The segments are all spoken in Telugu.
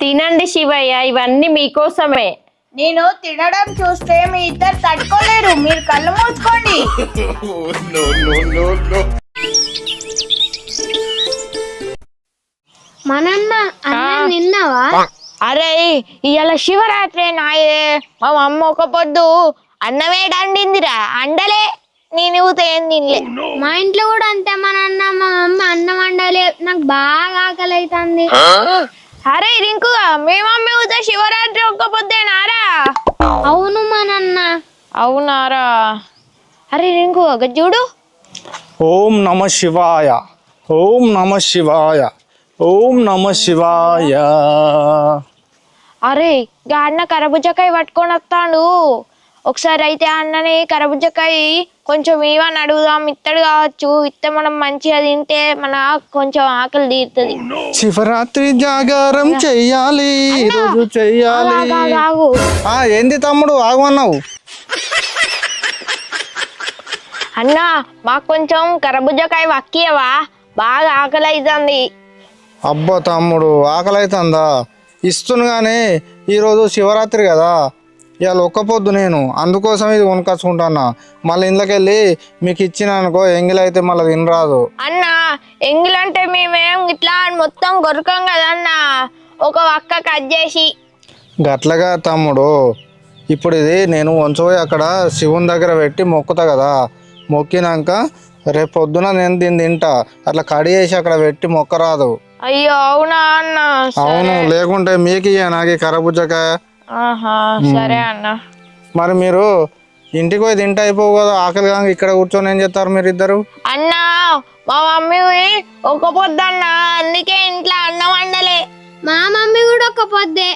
తినండి శివయ్య ఇవన్నీ మీకోసమే. నేను తినడం చూస్తే మీ ఇద్దరు తట్టుకోలేరు. మీరు కళ్ళు మూసుకోండి. మనన్న అన్న నిన్నవా అరే ఇవాళ శివరాత్రి నాయే. మా అమ్మ ఒక పొద్దు అన్నమే డండిందిరా అండలే. నేను ఏం తినలే. మా ఇంట్లో కూడా అంతే మా నాన్న మా అమ్మ అన్నం వండాలి నాకు బాగా ఆకలి అవుతుంది అరే రింకు మీ మమ్మీ ఊత శివరాత్రి ఒక్క పొద్దేనారా అవును మా నాన్న. అవునారా అరే రింకు ఒక చూడు. ఓం నమ శివాయ ఓం నమ శివాయ ఓం నమ శివాయ. అరే గా అన్న కరబుజ్జకాయ పట్టుకొని వస్తాడు. ఒకసారి అయితే అన్నని కరబుజ్జకాయ కొంచెం ఇవని అడుగుదాం. ఇత్తడు కావచ్చు. ఇత్తే మనం మంచిగా తింటే మన కొంచెం ఆకలి తీరుతుంది. శివరాత్రి జాగారం చెయ్యాలి. ఆ ఏంది తమ్ముడు? ఆగమన్నావు అన్న మాకు కొంచెం కరబుజ్జకాయ వక్కియవా? బాగా ఆకలి అవుతుంది అబ్బా తమ్ముడు ఆకలి అవుతుందా ఇస్తును కానీ ఈరోజు శివరాత్రి కదా. ఇవాళ ఒక్క పొద్దు నేను. అందుకోసం ఇది కొనుకొచ్చుకుంటానా మళ్ళీ ఇంట్లోకి వెళ్ళి మీకు ఇచ్చిన అనుకో ఎంగిల్ అయితే మళ్ళీ తినరాదు. అన్న ఎంగిలంటే మేమేం ఇట్లా మొత్తం కొరకం కదా అన్న ఒక వక్క కట్ చేసి. గట్లగా తమ్ముడు ఇప్పుడు ఇది నేను వంచబోయి అక్కడ శివుని దగ్గర పెట్టి మొక్కుతా కదా. మొక్కినాక రేపు పొద్దున నేను దీన్ని తింటా. అట్లా కడి చేసి అక్కడ పెట్టి మొక్కరాదు. అయ్యో అవునా అన్న? అవును లేకుంటే మీకు నాకు కరబుజ్జకాయ. ఆహా సరే అన్న. మరి మీరు ఇంటికి పోయి తింటే అయిపోవు కదా ఆకలి కాక ఇక్కడ కూర్చొని ఏం చేస్తారు మీరు ఇద్దరు? అన్న మా మమ్మీ ఒక పొద్దన్న అందుకే ఇంట్లో అన్నం వండలే. మా మమ్మీ కూడా ఒక పొద్దే.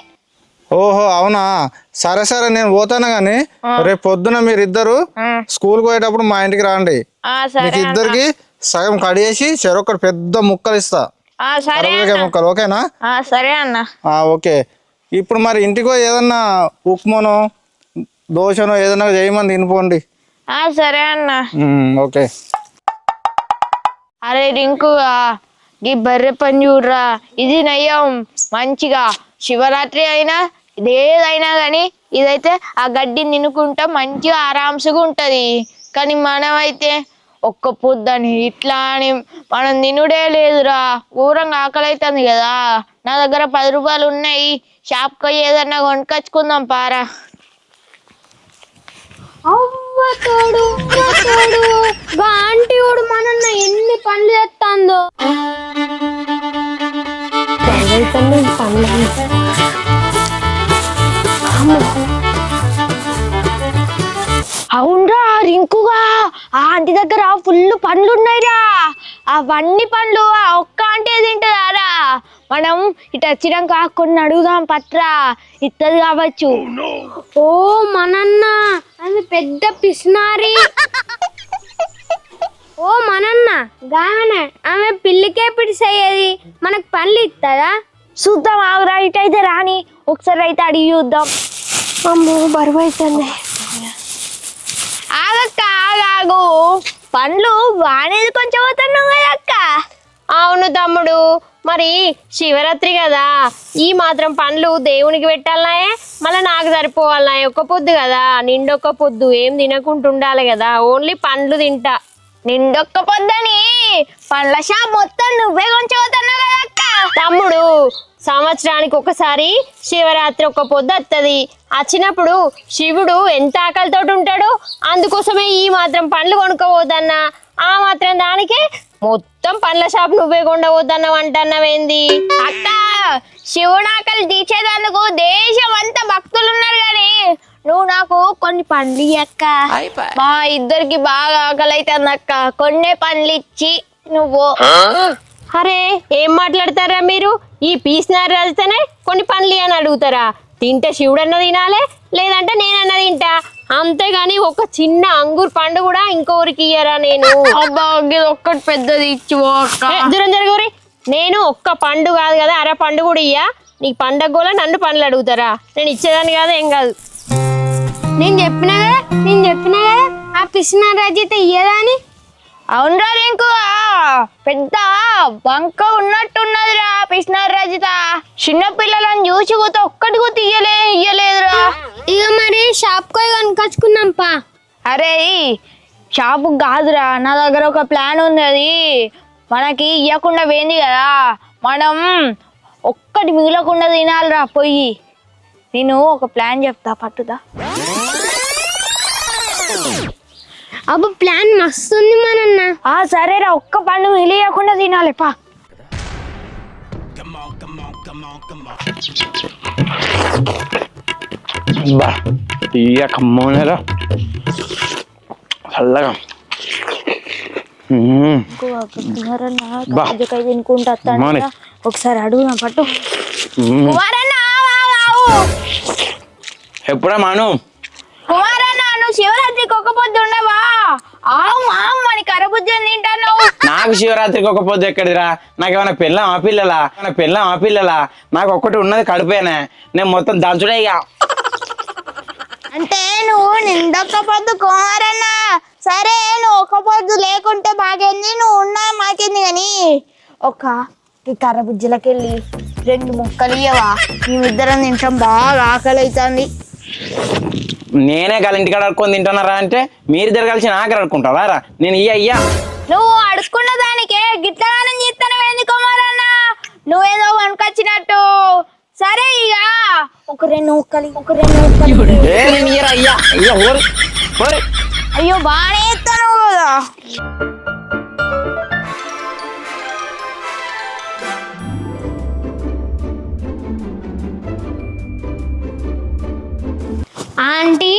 ఓహో అవునా? సరే సరే నేను పోతాను కానీ రేపు పొద్దున మీరు ఇద్దరు స్కూల్కి పోయేటప్పుడు మా ఇంటికి రండి. ఆ సరే మీకు ఇద్దరికి సగం కడిగేసి చెరొకటి పెద్ద ముక్కలు ఇస్తా. ఆ సరే కరివేపాకు ముక్కలు ఓకేనా? ఆ సరే అన్న. ఆ, ఓకే. ఇప్పుడు మరి ఇంటికి ఏదన్నా ఉప్మానో దోశనో ఏదన్నా చేయమని తినిపోండి. ఆ సరే అన్న. ఓకే. అరే రింకు ఈ బర్రె పని చూడరా. ఇది నయ్యం మంచిగా. శివరాత్రి అయినా ఇదేదైనా కానీ ఇదైతే ఆ గడ్డిని తినుకుంటా మంచిగా ఆరాంసుగా ఉంటది. కానీ మనమైతే ఒక్క పొద్దని ఇట్లా అని మనం తినుడే లేదురా. ఘోరంగా ఆకలి అవుతుంది కదా. నా దగ్గర పది రూపాయలు ఉన్నాయి. షాప్కి పోయి ఏదన్నా కొనుకొచ్చుకుందాం పారా. ఆంటీ వాడు మనన్న ఎన్ని పనులు చేస్తాందో అవునరా రింకుగా. ఆ ఆంటీ దగ్గర ఫుల్ పండ్లు ఉన్నాయిరా అవన్నీ పండ్లు ఆ ఒక్క ఆంటీ తింటుందారా? మనం ఇటు వచ్చినాక కొన్ని అడుగుదాం పట్రా. ఇత్తది కావచ్చు. ఓ మనన్న. అది పెద్ద పిసినారి. ఓ మనన్న. గామనే ఆమె పిల్లికే పిడిసయ్యేది. మనకు పనులు ఇస్తుందా చూద్దాం ఆగురా ఇటు అయితే రాని. ఒకసారి అయితే అడిగి చూద్దాం. అమ్మో బరువు అవుతుంది ఆగక్క ఆగాగు పండ్లు బాగానేది కొంచెం అవుతున్నావు కదా అక్క. అవును తమ్ముడు. మరి శివరాత్రి కదా. ఈ మాత్రం పండ్లు దేవునికి పెట్టాలనాయే? మళ్ళీ నాకు సరిపోవాలనాయే. ఒక్క పొద్దు కదా. నిండొక్క పొద్దు. ఏం తినకుండా ఉండాలి కదా. ఓన్లీ పండ్లు తింటా. నిండొక్క పొద్దని పండ్ల షాప్ మొత్తం నువ్వే కొంచెపోతున్నావు కదా అక్క. తమ్ముడు సంవత్సరానికి ఒకసారి శివరాత్రి ఒక పొద్దు వస్తుంది వచ్చినప్పుడు శివుడు ఎంత ఆకలితో ఉంటాడు అందుకోసమే ఈ మాత్రం పండ్లు కొనుక్కోవద్దన్నా. ఆ మాత్రం దానికి మొత్తం పండ్ల షాప్ నువ్వే కొండవద్దన్నావు అంటున్నావేంది అక్క శివుడు ఆకలి తీర్చేదందుకు దేశం అంతా భక్తులు ఉన్నారు కానీ నువ్వు నాకు కొన్ని పండ్లు అక్క. మా ఇద్దరికి బాగా ఆకలి అవుతుంది అక్క. కొన్నే పండ్లు ఇచ్చి నువ్వు అరే ఏం మాట్లాడతారా మీరు? ఈ పీసినారు రాజుతోనే కొన్ని పండ్లు అని అడుగుతారా? తింటే శివుడన్న తినాలే లేదంటే నేనన్న తింటా. అంతేగాని ఒక చిన్న అంగూర్ పండు కూడా ఇంకొకరికి ఇయ్యరా నేను? ఒక్కటి పెద్దది ఇచ్చి దూరం జరగరి నేను ఒక్క పండు కాదు కదా అర పండు కూడా ఇయ్యా. నీకు పండగ కూడా నన్ను పండ్లు అడుగుతారా? నేను ఇచ్చేదాన్ని కాదు ఏం కాదు. నేను చెప్పినా కదా నేను చెప్పినా కదా ఆ పిసినారి రజిత ఇయ్యదా అని? అవునరా రింకు. పెద్ద బంక ఉన్నట్టున్నదిరా పిసినారు రజిత చిన్న పిల్లలను చూసి కూత ఒక్కటి కూడా ఇయ్యలే ఇయ్యలేదురా. ఇక మరి షాప్ పోయి కొనుకొచ్చుకుందాం పా. అరే షాపు కాదురా. నా దగ్గర ఒక ప్లాన్ ఉంది అది. మనకి ఇవ్వకుండా పోయింది కదా. మనం ఒక్కటి మిగలకుండా తినాలిరా పొయ్యి నేను ఒక ప్లాన్ చెప్తా పట్టుదా. అబ్బు ప్లాన్ మస్తుంది మనన్న. ఆ సరేరా ఒక్క పండు మిగిలియకుండా తినాలి పా. కమ్మనేరా చల్లగా. తినుకుంటా. ఒకసారి పట్టు. ఆవు, ఆవు, ఆవు. ఎప్పుడా మాను? నువ్వు శివరాత్రికి ఒక పొద్దు ఉండవా? అని కరబుజ్జని తింటాను నాకు శివరాత్రికి ఒక పొద్దు ఎక్కడిదిరా? నాకు ఏమైనా పిల్లం ఆ పిల్లలా? ఏమైనా పిల్లం ఆ పిల్లలా? నాకు ఒక్కటి ఉన్నది కడిపోయానే నేను మొత్తం దంచుడే ఇక. అంటే నువ్వు నిండొక్క పొద్దు కుమారన్న. సరే నువ్వు ఒక పొద్దు లేకుంటే బాగేంది నువ్వు ఉన్నా మాకేంది కానీ ఒక ఈ కర్రబుజ్జలకి వెళ్ళి రెండు ముక్కలు ఇయ్యవా మేమిద్దరం తింటాం బాగా ఆకలి అవుతుంది నేనే గల ఇంటికాడ అడుక్కొని తింటున్నారా అంటే మీరు కలిసి నాకు అడుక్కుంటావా రా నేను ఇయ్య ఇయ్య. నువ్వు అడుక్కున్న దానికే గిట్లగానం చేస్తాను ఏంది కుమారన్న? నువ్వేదో వనుకొచ్చినట్టు సరే ఇక. ఒక రెండు ముక్కలు ఒక రెండు ముక్కలు. ఏ నేను ఇయ్యరా ఇయ్య ఇయ్య ఓరి ఓరి. అయ్యో బాగానే కదా. ఆంటీ?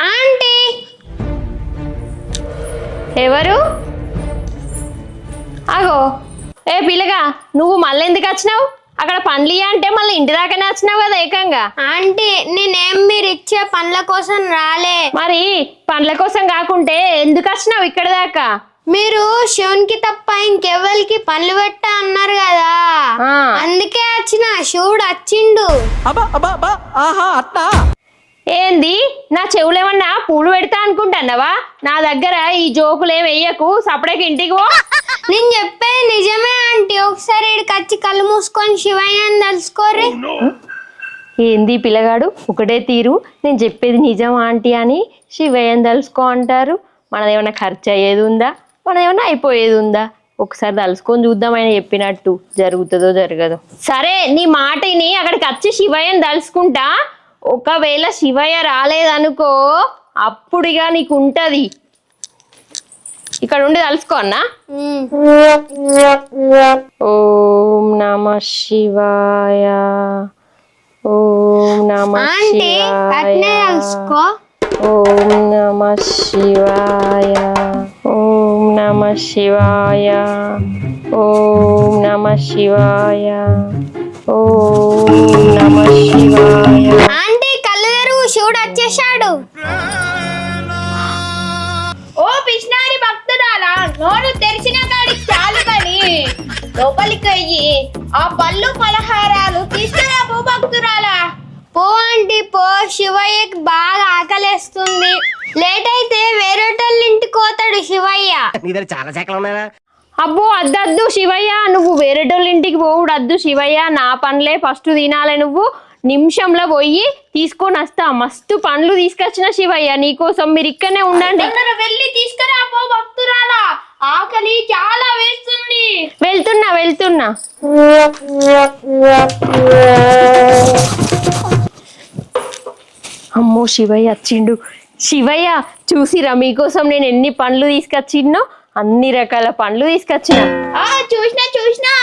ఆంటీ? ఎవరు? అగో. ఏ పిల్లగా నువ్వు మళ్ళీ ఎందుకు వచ్చినావు? అక్కడ పండ్లు అంటే మళ్ళీ ఇంటి దాకానే వచ్చినావు కదా ఏకంగా. ఆంటీ నేనేం మీరు ఇచ్చే పనుల కోసం రాలే. మరి పండ్ల కోసం కాకుంటే ఎందుకు వచ్చినావు ఇక్కడ దాకా? మీరు శివునికి తప్ప ఇంకెవరికి పనులు పెట్ట అన్నారు కదా. ఆ. అందుకే వచ్చిన శివుడు వచ్చిండు. ఏంది? నా చెవులేమన్నా పూలు పెడతా అనుకుంటున్నావా? నా దగ్గర ఈ జోకులు ఏం వెయ్యకు. సపడకి ఇంటికి పో. నేను చెప్పేది నిజమే ఆంటీ. ఒకసారి ఇక్కడికి వచ్చి కళ్ళు మూసుకొని శివయ్యని తెలుసుకోర్రి ఏంది పిల్లగాడు? ఒకటే తీరు. నేను చెప్పేది నిజం ఆంటీ అని శివయ్యని తలుసుకో అంటారు. మనదేమన్నా ఖర్చు అయ్యేది ఉందా? మనదేమన్నా అయిపోయేది ఉందా? ఒకసారి తలుసుకొని చూద్దాం ఆయన చెప్పినట్టు. జరుగుతుందో జరగదో. సరే నీ మాటని అక్కడికి వచ్చి శివయ్యని తలుసుకుంటా ఒకవేళ శివయ్య రాలేదనుకో అప్పుడుగా నీకు ఉంటది ఇక్కడ ఉండి తలుసుకో అన్నా. ఓం నమ శివాయ. ఓం నమ శివాయ. ఓం నమ శివాయ. ఓం నమ శివాయ. ఓం నమ శివాయ. ఓం నమ శివాయ. శివుడు వచ్చేసాడు ఓ పిష్నారి భక్తురాలా నోరు తెరిచిన కాడికి చాలు కానీ లోపలికి అయ్యి ఆ పళ్ళు పలహారాలు తీసుకురా పో భక్తురాలా. పో ఆంటీ పో. శివయ్యకి బాగా ఆకలేస్తుంది. లేట్ అయితే వేరేటోళ్ళ ఇంటికి పోతాడు శివయ్య. అబ్బో అద్దద్దు శివయ్య. నువ్వు వేరేటోళ్ళ ఇంటికి పోవుడు అద్దు శివయ్య. నా పనులే ఫస్ట్ తినాలి నువ్వు. నిమిషంలో పోయి తీసుకొని వస్తా. మస్తు పండ్లు తీసుకొచ్చిన శివయ్య నీకోసం మీరు ఇక్కడనే ఉండండి. వెళ్ళి భక్తురాలా. ఆకలి చాలా వేస్తుంది. వెళ్తున్నా వెళ్తున్నా. అమ్మో శివయ్య వచ్చిండు శివయ్య చూసిరా మీకోసం నేను ఎన్ని పండ్లు తీసుకొచ్చిన్నో అన్ని రకాల పండ్లు తీసుకొచ్చిన. చూసినా చూసినా.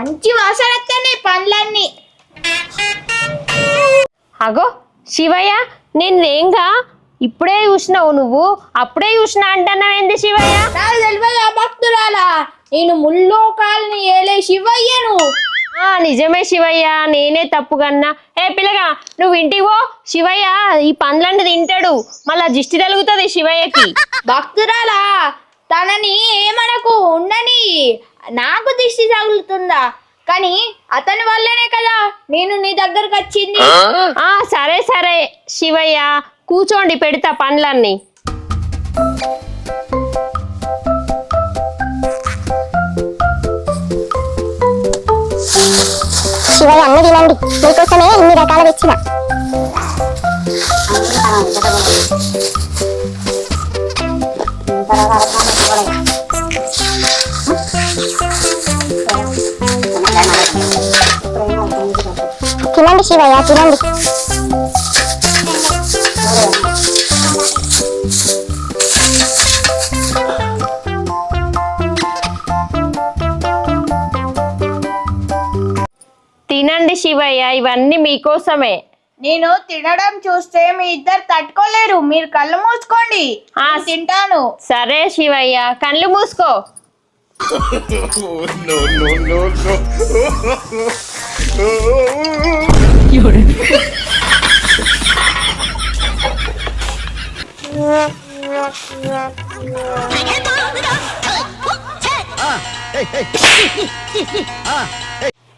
మంచి వాసన పండ్లన్నీ. అగో శివయ్య నేను ఏంగా ఇప్పుడే చూసినావు నువ్వు? అప్పుడే చూసినా అంటున్నావేంది శివయ్య? నాకు తెలియదు భక్తురాలా? నేను ముల్లోకాలని ఏలే శివయ్యను. ఆ నిజమే శివయ్య నేనే తప్పుగన్నా ఏ పిల్లగా నువ్వు ఇంటికి పో. శివయ్య ఈ పండ్లన్నీ తింటాడు. మళ్ళా దిష్టి తలుగుతుంది శివయ్యకి. భక్తురాలా తనని ఏమనకు ఉండని. నాకు దిష్టి తగులుతుందా? కానీ అతని వల్లనే కదా నేను నీ దగ్గరకు వచ్చింది. ఆ? సరే సరే శివయ్య. కూర్చోండి పెడతా పండ్లన్నీ శివయ్య అన్ని తినండి మీకోసమే ఇన్ని రకాలు తెచ్చిన తినండి శివయ్య తినండి. తినండి శివయ్య ఇవన్నీ మీకోసమే. నేను తినడం చూస్తే మీ ఇద్దరు తట్టుకోలేరు. మీరు కళ్ళు మూసుకోండి. ఆ, నేను తింటాను. సరే శివయ్య కళ్ళు మూసుకో.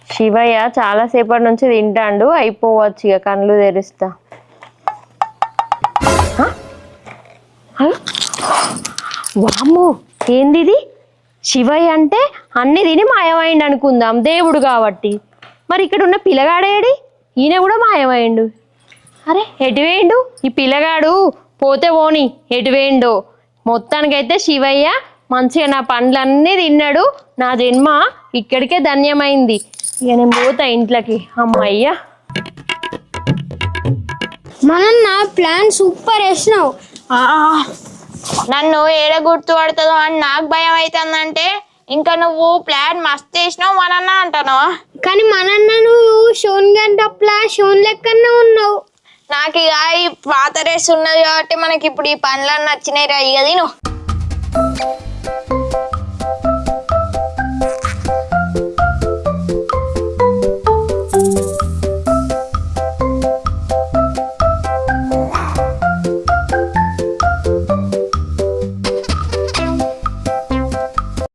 శివయ్య చాలాసేపటి నుంచి తింటాండు అయిపోవచ్చు ఇక కళ్ళు తెరుస్తా. వాము వామ్మో ఏంది ఇది శివయ్య అంటే అన్ని తిని మాయమైండు అనుకుందాం దేవుడు కాబట్టి. మరి ఇక్కడ ఉన్న పిల్లగాడేడి? ఈయన కూడా మాయమైండు. అరే ఎటు వేయండు ఈ పిల్లగాడు పోతే పోని ఎటు వేయండు మొత్తానికైతే శివయ్య మంచిగా నా పండ్లన్నీ తిన్నాడు. నా జన్మ ఇక్కడికే ధన్యమైంది. ఇక నేను పోతా ఇంట్లోకి. అమ్మయ్యా. మనన్న ప్లాన్ సూపర్ వేసినావు. ఆ, నన్ను ఏడ గుర్తు పడుతుందో అని నాకు భయం అవుతుందంటే ఇంకా నువ్వు ప్లాన్ మస్తు వేసినావు మనన్న అంటాను కానీ మనన్న నువ్వు షోన్ గంటప్లా షోన్ లెక్కనే ఉన్నావు. నాకు ఇక ఈ పాత రేస్ ఉన్నది కాబట్టి మనకి ఇప్పుడు ఈ పనులన్నీ నచ్చినాయి రా ఇక తిను.